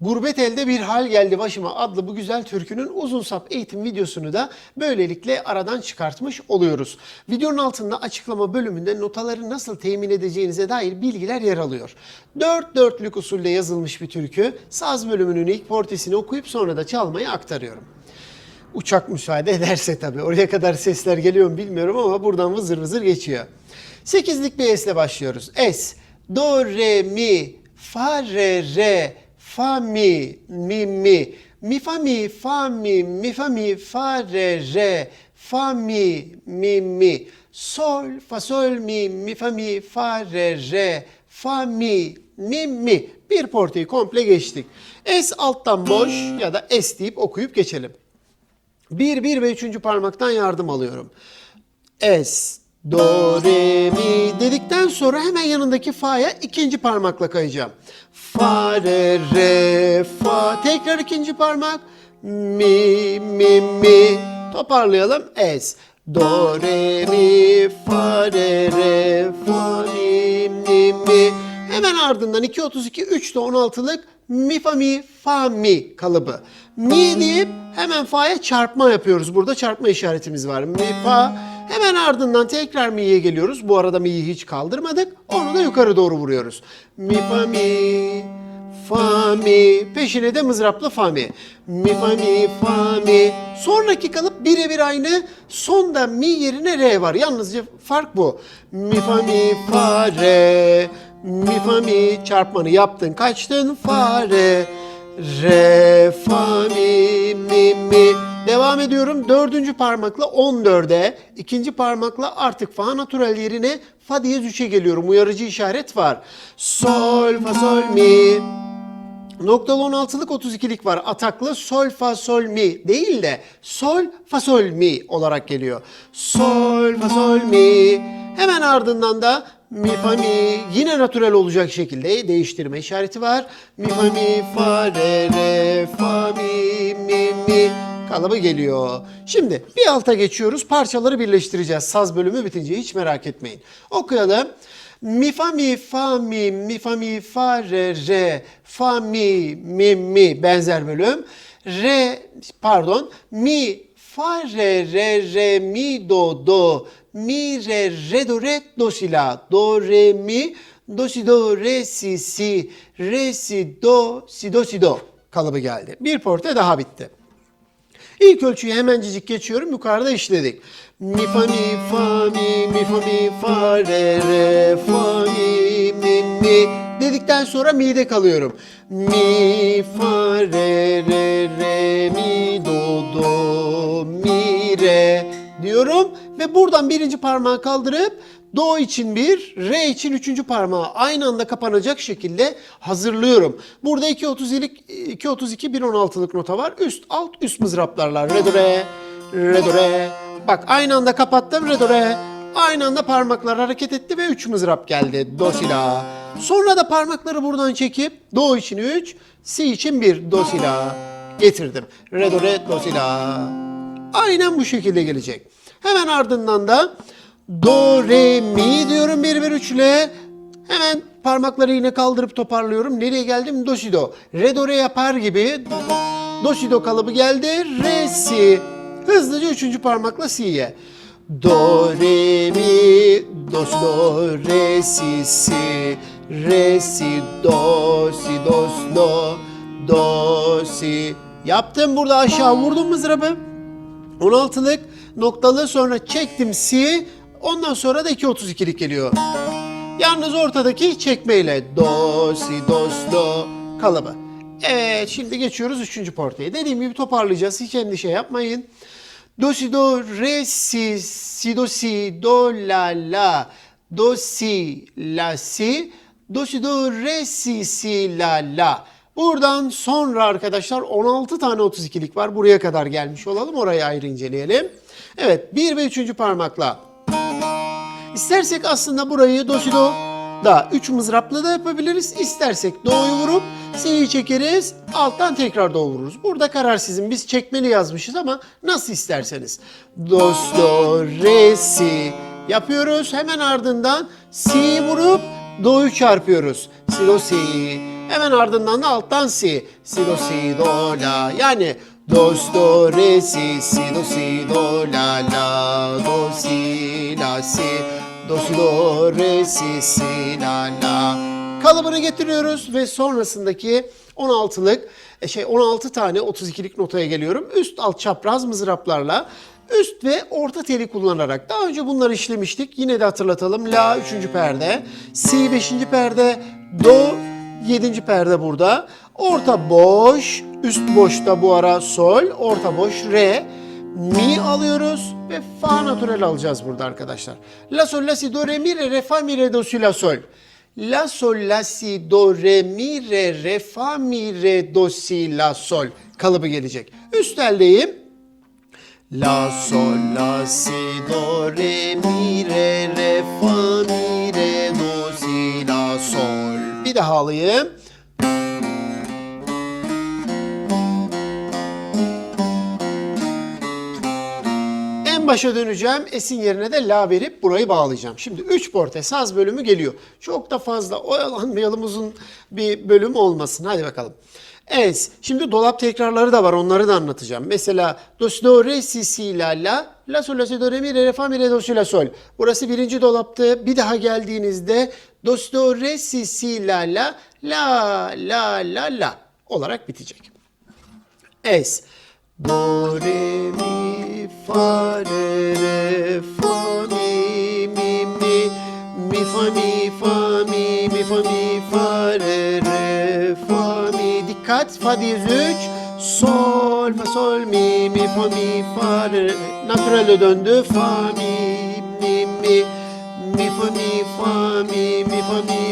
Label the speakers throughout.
Speaker 1: Gurbet elde bir hal geldi başıma adlı bu güzel türkünün uzun sap eğitim videosunu da böylelikle aradan çıkartmış oluyoruz. Videonun altında açıklama bölümünde notaları nasıl temin edeceğinize dair bilgiler yer alıyor. Dört dörtlük usulde yazılmış bir türkü saz bölümünün ilk portesini okuyup sonra da çalmayı aktarıyorum. Uçak müsaade ederse tabii. Oraya kadar sesler geliyor mu bilmiyorum ama buradan vızır vızır geçiyor. Sekizlik bir S ile başlıyoruz. S, Do, Re, Mi, Fa, Re, Re, Fa, Mi, Mi, Mi, Mi, Fa, Mi, Fa, Mi, Mi, Fa, Mi, Fa, Re, Re, Fa, Mi, Mi, Mi, Sol, Fa, Sol, Mi, Mi, Fa, Mi, Fa, Re, Re, Fa, Mi, Mi, Mi. Bir porteyi komple geçtik. S alttan boş ya da S deyip okuyup geçelim. 1, 1 ve 3. parmaktan yardım alıyorum. Es, do, re, mi dedikten sonra hemen yanındaki fa'ya ikinci parmakla kayacağım. Fa, re, re, fa. Tekrar ikinci parmak. Mi, mi, mi. Toparlayalım. Es, do, re, mi, fa, re, re, fa, mi, mi, mi. Hemen ardından 2.32, 3 de 16'lık mi fa mi fa mi kalıbı. Mi deyip hemen fa'ya çarpma yapıyoruz. Burada çarpma işaretimiz var. Mi fa. Hemen ardından tekrar mi'ye geliyoruz. Bu arada mi'yi hiç kaldırmadık. Onu da yukarı doğru vuruyoruz. Mi fa mi fa mi. Peşine de mızraplı fa mi. Mi fa mi fa mi. Sonraki kalıp birebir aynı. Sonda mi yerine re var. Yalnızca fark bu. Mi fa mi fa re. Mi fa mi çarpmanı yaptın kaçtın fa re. Re fa mi mi mi. Devam ediyorum. Dördüncü parmakla 14'e. ikinci parmakla artık fa natural yerine fa diyez 3'e geliyorum. Uyarıcı işaret var. Sol fa sol mi. Noktalı 16'lık 32'lik var. Ataklı sol fa sol mi değil de sol fa sol mi olarak geliyor. Sol fa sol mi. Hemen ardından da mi fa mi yine natürel olacak şekilde değiştirme işareti var. Mi fa mi fa re re fa mi mi mi kalıbı geliyor. Şimdi bir alta geçiyoruz. Parçaları birleştireceğiz. Saz bölümü bitince hiç merak etmeyin. Okuyalım. Mi fa mi fa mi mi fa mi fa re re fa mi mi mi benzer bölüm. Re pardon mi fa re re re mi do do mi re re do re do si la do re mi do si do re si si re si do si do si do kalıbı geldi. Bir porte daha bitti. İlk ölçüyü hemencik geçiyorum. Yukarıda işledik. Mi fa mi fa mi mi fa mi fa re re fa mi mi mi dedikten sonra mi'de kalıyorum. Mi fa re re ve buradan birinci parmağı kaldırıp Do için bir, Re için üçüncü parmağı aynı anda kapanacak şekilde hazırlıyorum. Burada 2.32'lik, 2.32, 1.16'lık nota var. Üst, alt, üst mızraplarla. Re, do, re, re, do, re. Bak aynı anda kapattım. Re, do, re. Aynı anda parmaklar hareket etti ve 3 mızrap geldi. Do, si, la. Sonra da parmakları buradan çekip Do için 3, Si için 1. Do, si, la. Getirdim. Re, do, re, do, si, la. Aynen bu şekilde gelecek. Hemen ardından da Do, re, mi diyorum 1 1 3 ile. Hemen parmakları yine kaldırıp toparlıyorum. Nereye geldim? Do, si, do. Re, do, re yapar gibi. Do, si, do kalıbı geldi. Re, si. Hızlıca üçüncü parmakla si'ye. Do, re, mi, do, si, do, re, si, si. Re, si, do, si, do, si, do. Do, si. Yaptım burada aşağı vurdum mızrabı. 16'lık noktalı sonra çektim si. Ondan sonra da 2.32'lik geliyor. Yalnız ortadaki çekmeyle do, si, do, si, do kalıbı. Evet şimdi geçiyoruz 3. portaya. Dediğim gibi toparlayacağız. Hiç endişe yapmayın. Do, si, do, re, si, si, do, si, do, la, la. Do, si, la, si. Do, si, do, re, si, si, la, la. Buradan sonra arkadaşlar 16 tane 32'lik var. Buraya kadar gelmiş olalım. Orayı ayrı inceleyelim. Evet 1 ve 3. parmakla. İstersek aslında burayı do si do da 3 mızrapla da yapabiliriz. İstersek do'yu vurup si'yi çekeriz. Alttan tekrar do vururuz. Burada karar sizin. Biz çekmeli yazmışız ama nasıl isterseniz. Do, do, re, si yapıyoruz. Hemen ardından si vurup do'yu çarpıyoruz. Si, do, si, Hemen ardından da alttan si. Si do si do la. Yani do do re si si do si do la la do si la si do si do re si si la la. Kalıbını getiriyoruz ve sonrasındaki 16'lık e, şey 16 tane 32'lik notaya geliyorum. Üst alt çapraz mızraplarla üst ve orta teli kullanarak daha önce bunları işlemiştik. Yine de hatırlatalım. La 3. perde, si 5. perde, do 7. perde burada. Orta boş, üst boşta bu ara sol, orta boş re, mi alıyoruz ve fa natürel alacağız burada arkadaşlar. La sol la si do re mi re re fa mi re do si la sol. La sol la si do re mi re re fa mi re do si la sol kalıbı gelecek. Üst eldeyim. La sol la si do re mi re re fa mi re do si la sol. Bir daha alayım. Başa döneceğim. Esin yerine de la verip burayı bağlayacağım. Şimdi 3 porte saz bölümü geliyor. Çok da fazla oyalanmayalım uzun bir bölüm olmasın. Hadi bakalım. Evet. Şimdi dolap tekrarları da var. Onları da anlatacağım. Mesela do do re si si la la la sol la si do re mi re re fa mi re do si la sol. Burası birinci dolaptı. Bir daha geldiğinizde do do re si si la la la la la la olarak bitecek. Es. Do, re, mi, fa, re, re, fa, mi, mi, mi, mi, fa, mi, fa, mi, mi, fa, mi, fa, re, re, fa, mi. Dikkat, fa diyez 3, sol, fa, sol, mi, mi, fa, mi, fa, re, re. Döndü, fa, mi, mi, mi, mi, fa, mi, fa, mi, mi, fa, mi,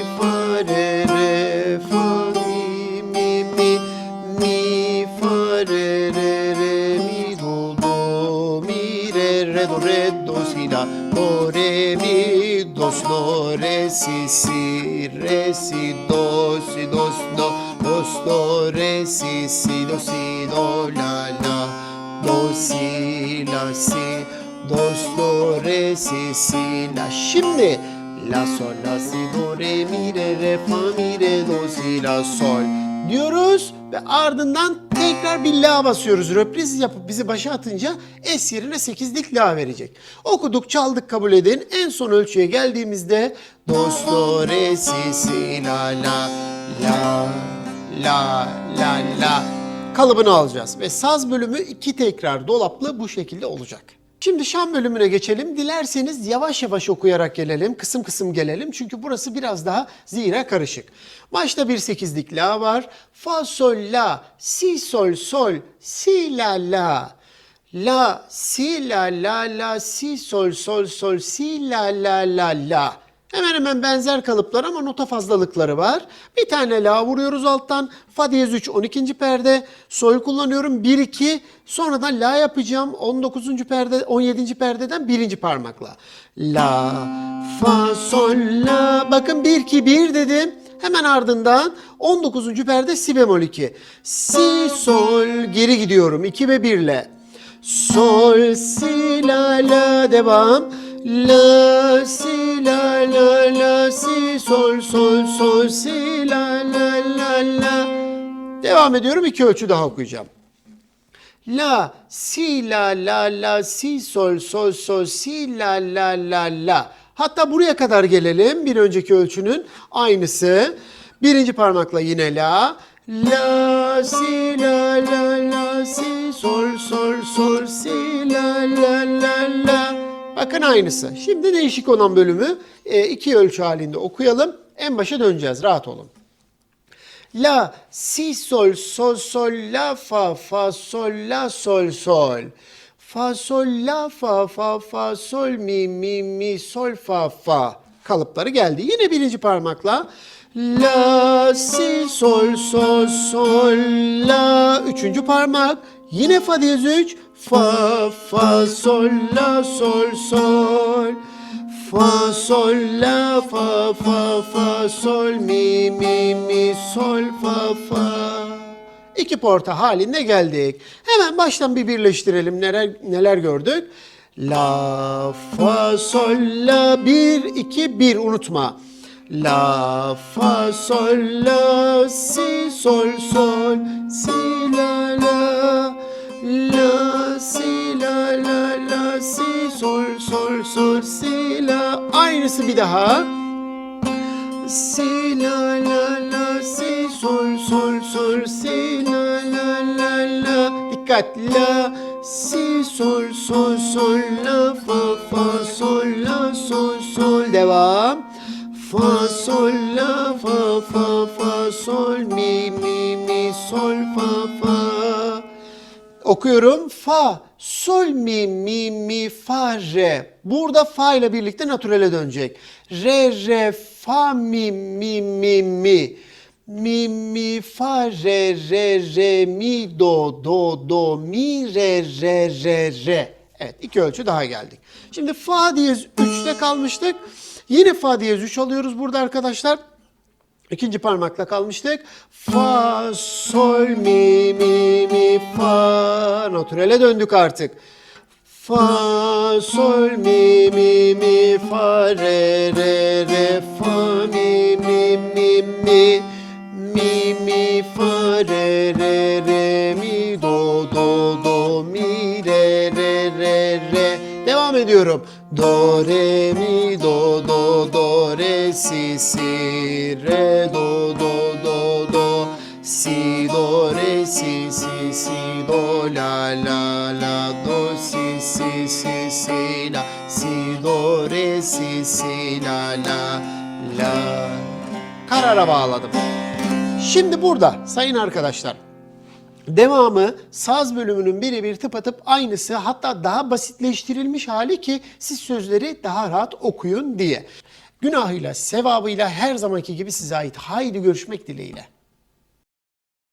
Speaker 1: re, do, si, la, do, re, mi, do, do, re, si, si, re, si, do, si, do, do, do, do, re, si, si, do, si, do, la, la, do, si, la, si, do, do, re, si, si, la. Şimdi la, sol, la, si, do, re, mi, re, re, fa, mi, re, do, si, la, sol diyoruz ve ardından tekrar bir la basıyoruz. Röpriz yapıp bizi başa atınca es yerine 8'lik la verecek. Okuduk, çaldık, kabul edin. En son ölçüye geldiğimizde do, do, re, si, si, la, la, la, la, la, la kalıbını alacağız. Ve saz bölümü iki tekrar dolaplı bu şekilde olacak. Şimdi şan bölümüne geçelim. Dilerseniz yavaş yavaş okuyarak gelelim, kısım kısım gelelim. Çünkü burası biraz daha zira karışık. Başta bir sekizlik la var. Fa, sol, la, si, sol, sol, si, la, la. La, si, la, la, la, si, sol, sol, sol, si, la, la, la, la. Hemen hemen benzer kalıplar ama nota fazlalıkları var. Bir tane la vuruyoruz alttan. Fa diyez 3 12. perde. Sol kullanıyorum 1 2. Sonradan la yapacağım 19. perde 17. perdeden 1. parmakla. La fa sol la. Bakın 1 2 1 dedim. Hemen ardından 19. perde si bemol 2. Si sol geri gidiyorum 2 ve 1 ile. Sol si la la devam. La si la la la si sol sol sol si la la la la. Devam ediyorum iki ölçü daha okuyacağım. La si la la la si sol sol sol si la la la la. Hatta buraya kadar gelelim. Bir önceki ölçünün aynısı. Birinci parmakla yine la. La si la la la si sol sol sol si la la la la. Bakın aynısı. Şimdi değişik olan bölümü e, iki ölçü halinde okuyalım. En başa döneceğiz. Rahat olun. La, si, sol, sol, sol, la, fa, fa, sol, la, sol, sol. Fa, sol, la, fa, fa, fa, sol, mi, mi, mi, sol, fa, fa. Kalıpları geldi. Yine birinci parmakla. La, si, sol, sol, sol, la. Üçüncü parmak. Yine fa diyez üç. Fa, fa, sol, la, sol, sol. Fa, sol, la, fa, fa, fa, sol, mi, mi, mi, sol, fa, fa. İki porta halinde geldik. Hemen baştan bir birleştirelim. Neler, neler gördük? La, fa, sol, la, bir, iki, bir. Unutma. La fa sol la si sol sol si la la sol sol sol si la aynısı bir daha. Si la la la si. Sol sol sol si la la la. La dikkat la si. Sol sol sol la fa fa sol la sol sol. Devam. Fa sol la fa fa fa sol. Mi mi mi sol fa fa. Okuyorum. Fa, sol, mi, mi, mi, fa, re. Burada fa ile birlikte natürele dönecek. Re, re, fa, mi, mi, mi, mi. Mi, mi, fa, re, re, re, mi, do, do, do, mi, re, re, re, re. Evet iki ölçü daha geldik. Şimdi fa diyez 3'te kalmıştık. Yine fa diyez 3 alıyoruz burada arkadaşlar. İkinci parmakla kalmıştık. Fa, sol, mi, mi, mi, fa. Natürele döndük artık. Fa, sol, mi, mi, mi, fa, re, re, re, fa, mi, mi, mi, mi. Mi, mi, fa, re, re, re, mi, do, do, do, mi, re, re, re, re. Devam ediyorum. Do, re, mi, do, re, do, do, do, do. Si, do, re, si, si, si, do, la, la, la, do, si, si, si, si, la. Si, do, re, si, si, la, la, la. Karara bağladım. Şimdi burada sayın arkadaşlar devamı saz bölümünün birebir tıpatıp aynısı hatta daha basitleştirilmiş hali ki siz sözleri daha rahat okuyun diye. Günahıyla, sevabıyla her zamanki gibi size ait. Haydi görüşmek dileğiyle.